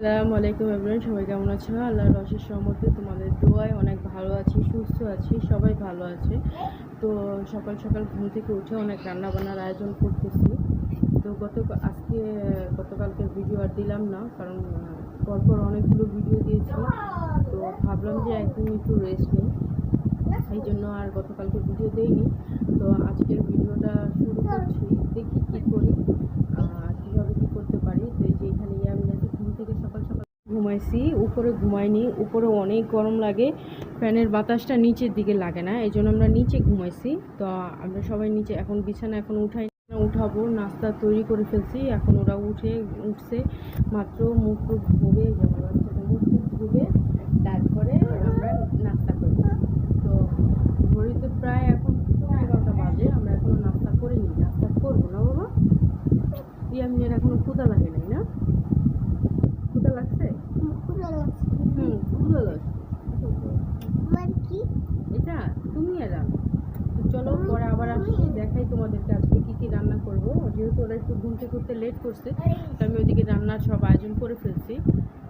আসসালামু আলাইকুম এভরিওয়ান সবাই কেমন আছো আল্লাহর রসের সহমতে তোমাদের দোয়ায় অনেক ভালো আছি, সুস্থ আছি, সবাই ভালো আছে। তো সকাল সকাল ঘুম থেকে উঠে অনেক রান্না বান্নার আয়োজন করতেছি। তো গত আজকে, গতকালকে ভিডিও আর দিলাম না, কারণ পরপর অনেকগুলো ভিডিও দিয়েছি। তো ভাবলাম যে একদিন একটু রেস্ট নিই। এই জন্য আর গতকালকে ভিডিও দেইনি। তো আজকের ভিডিওটা শুরু করছি। দেখি কী করি আহ, কীভাবে কী করতে পারি তো এই যে এখানে আমি আজকে ঘুম থেকে সকাল সকাল ঘুমাইছি, উপরে ঘুমাইনি উপরে অনেক গরম লাগে, ফ্যানের বাতাসটা নিচের দিকে লাগে না এই জন্য আমরা নিচে ঘুমাইছি। তো আমরা সবাই নিচে, এখন বিছানা এখন উঠাই, উঠাবো, নাস্তা তৈরি করে ফেলছি, এখন ওরা উঠে, উঠছে, মাত্র মুখ টুক ধুবে যে আমার মুখ টুক ধুবে, তারপরে আমরা নাস্তা করব। তো ঘড়িতে প্রায় এখন এগারোটা বাজে, আমরা এখনও নাস্তা করিনি। নাস্তা করব না বাবা? ইয়ামিনের এখনও ক্ষুদা লাগে নাই না? ক্ষুদা লাগছে? হুম ক্ষুদা লাগছে এটা তুমি তো চলো পরে আবার দেখাই তোমাদেরকে আজকে কী কী রান্না করব। যেহেতু ওরা একটু লেট করছে তো আমি ওইদিকে রান্নার সব আয়োজন করে ফেলছি।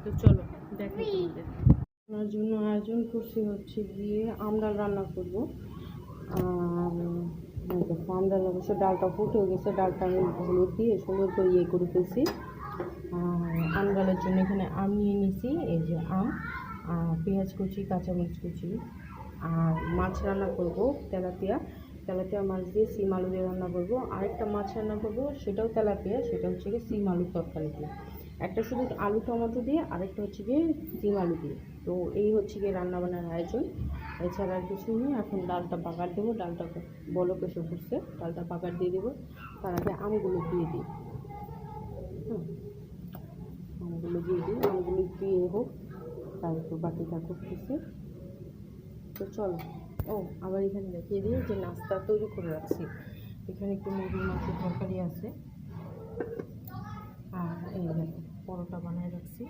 তো চলো দেখাই তোমাদের। রান্নার জন্য আয়োজন করছি হচ্ছে গিয়ে আমডাল রান্না করব। আর আমডাল অবশ্য ডালটা ফুটে গেছে ডালটা আমি হলুদ দিয়ে সুন্দর করে ইয়ে করে ফেলছি। আর আমডালের জন্য এখানে আম নিয়ে নিছি এই যে আম পেঁয়াজ কুচি, কাঁচামরিচ কুচি, আর মাছ রান্না করব, তেলাপিয়া। তেলাপিয়া মাছ দিয়ে সিম আলু দিয়ে রান্না করব। আরেকটা মাছ রান্না করব, সেটাও তেলাপিয়া, সেটা হচ্ছে গিয়ে সিম আলুর তরকারি দিয়ে। একটা শুধু আলু টমেটো দিয়ে, আরেকটা হচ্ছে গিয়ে সিম আলু দিয়ে। তো এই হচ্ছে গিয়ে রান্নাবান্নার আয়োজন। এছাড়া আর কিছু নেই, এখন ডালটা বাগার দেবো, ডালটা বলো এসে পড়ছে ডালটা বাগার দিয়ে দেবো। তার আগে আমগুলো দিয়ে দিই। হুম। আমগুলো দিয়ে দিই আমগুলো দিয়ে হোক তাই তো বাকিটা করতেছি। তো চলো, ও, আবার এখানে দেখিয়ে দিই, যে নাস্তা তৈরি করে রাখছি। এখানে একটু মুরগির মাংসের তরকারি আছে। আর এই পরোটা বানিয়ে রাখছি।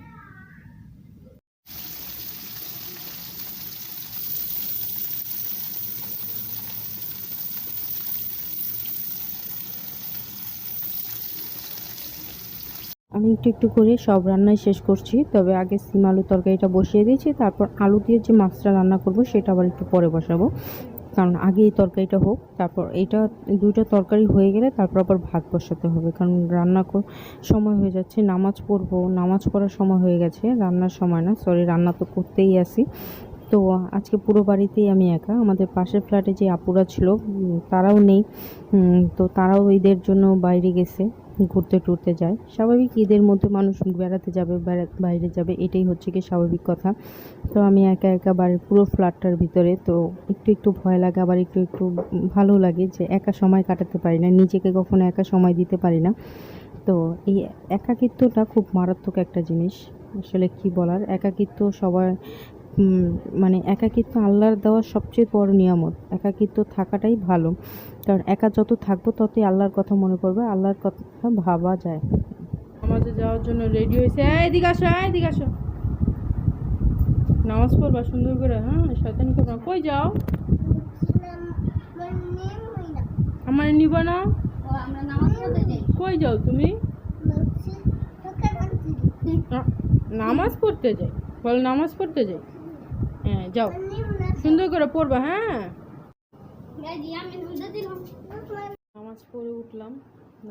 আমি একটু একটু করে সব রান্নাই শেষ করছি। তবে আগে সিম আলু তরকারিটা বসিয়ে দিয়েছি, তারপর আলু দিয়ে যে মাছটা রান্না করব সেটা আবার একটু পরে বসাবো। কারণ আগে এই তরকারিটা হোক, তারপর এটা দুইটা তরকারি হয়ে গেলে তারপর আবার ভাত বসাতে হবে। কারণ রান্না সময় হয়ে যাচ্ছে, নামাজ পড়ব, নামাজ পড়ার সময় হয়ে গেছে, রান্নার সময় না সরি রান্না তো করতেই আসি তো আজকে পুরো বাড়িতেই আমি একা, আমাদের পাশের ফ্ল্যাটে যে আপুরা ছিল তারাও নেই তো তারাও ঈদের জন্য বাইরে গেছে। ঘুরতে টুরতে যায়। স্বাভাবিক ঈদের মধ্যে মানুষ বেড়াতে যাবে বাইরে যাবে, এটাই হচ্ছে কি স্বাভাবিক কথা। তো আমি একা একা বাড়ির পুরো ফ্ল্যাটটার ভিতরে, তো একটু একটু ভয় লাগে, আবার একটু একটু ভালো লাগে যে একা সময় কাটাতে পারি না, নিজেকে কখনো একা সময় দিতে পারি না। তো এই একাকিত্বটা খুব মারাত্মক একটা জিনিস। আসলে কি বলার? একাকিত্ব সবার মানে একাকিত্ব আল্লাহর দেওয়া সবচেয়ে বড় নিয়ামত। একাকিত্ব থাকাটাই ভালো। কারণ একা যত থাকব ততই আল্লাহর কথা মনে পড়বে আল্লাহর কথা ভাবা যায়। আমাদের যাওয়ার জন্য রেডি হয়েছে। এদিকে আসো এদিকে আসো। নামাজ পড়বা সুন্দর করে হ্যাঁ? শয়তানি করবা কই যাও? আমার নিবা না? পড়তে যাই কই যাও তুমি? নামাজ পড়তে যাই। বল নামাজ পড়তে যাই? যাও। সুন্দর করে পড়বা হ্যাঁ? নামাজ পড়ে উঠলাম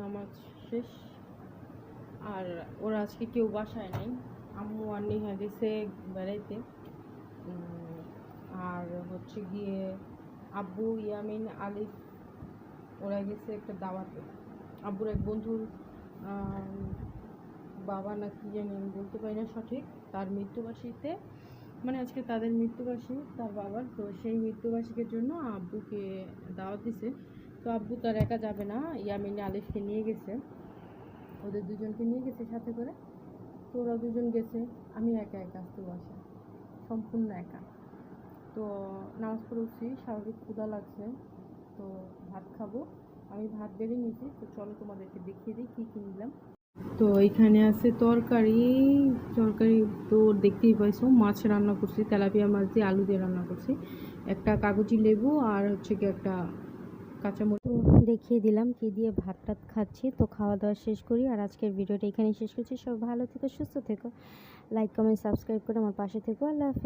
নামাজ শেষ। আর ওরা আজকে কেউ বাসায় নেই আম্মু আর নেহা গেছে বেড়াইতে। আর হচ্ছে গিয়ে আব্বু ইয়ামিন আলিফ ওরা গেছে একটা দাওয়াতে। আব্বুর এক বন্ধুর বাবা না কি জানি বলতে পারি না সঠিক তার মৃত্যুবার্ষিকীতে মানে আজকে তাদের মৃত্যুবার্ষিকী, তার বাবার। তো সেই মৃত্যুবার্ষিকীর জন্য আব্বুকে দাওয়াত দিছে। তো আব্বু তার একা যাবে না, ইয়ামিনী আলিফকে নিয়ে গেছে। ওদের দুজনকে নিয়ে গেছে সাথে করে। তো ওরা দুজন গেছে। আমি একা একা আসতে বাসা সম্পূর্ণ একা। তো নামাজ পড়ে উঠছি স্বাভাবিক ক্ষুধা লাগছে। তো ভাত খাব। আমি ভাত বেড়ে নিয়েছি। তো চলো তোমাদেরকে দেখিয়ে দিই কী কী নিলাম। তো এখানে আছে তরকারি তরকারি তো দেখতেই পাইছো, মাছ রান্না করছি, তেলাপিয়া মাছ দিয়ে আলু দিয়ে রান্না করছি। একটা কাগজি লেবু আর হচ্ছে কি একটা কাঁচামরিচ। দেখিয়ে দিলাম কি দিয়ে ভাত টাত খাচ্ছি, তো খাওয়া দাওয়া শেষ করি আর আজকের ভিডিওটা এখানেই শেষ করছি। সব ভালো থেকো, সুস্থ থেকো। লাইক কমেন্ট সাবস্ক্রাইব করে আমার পাশে থেকো। আল্লাহ হাফেজ।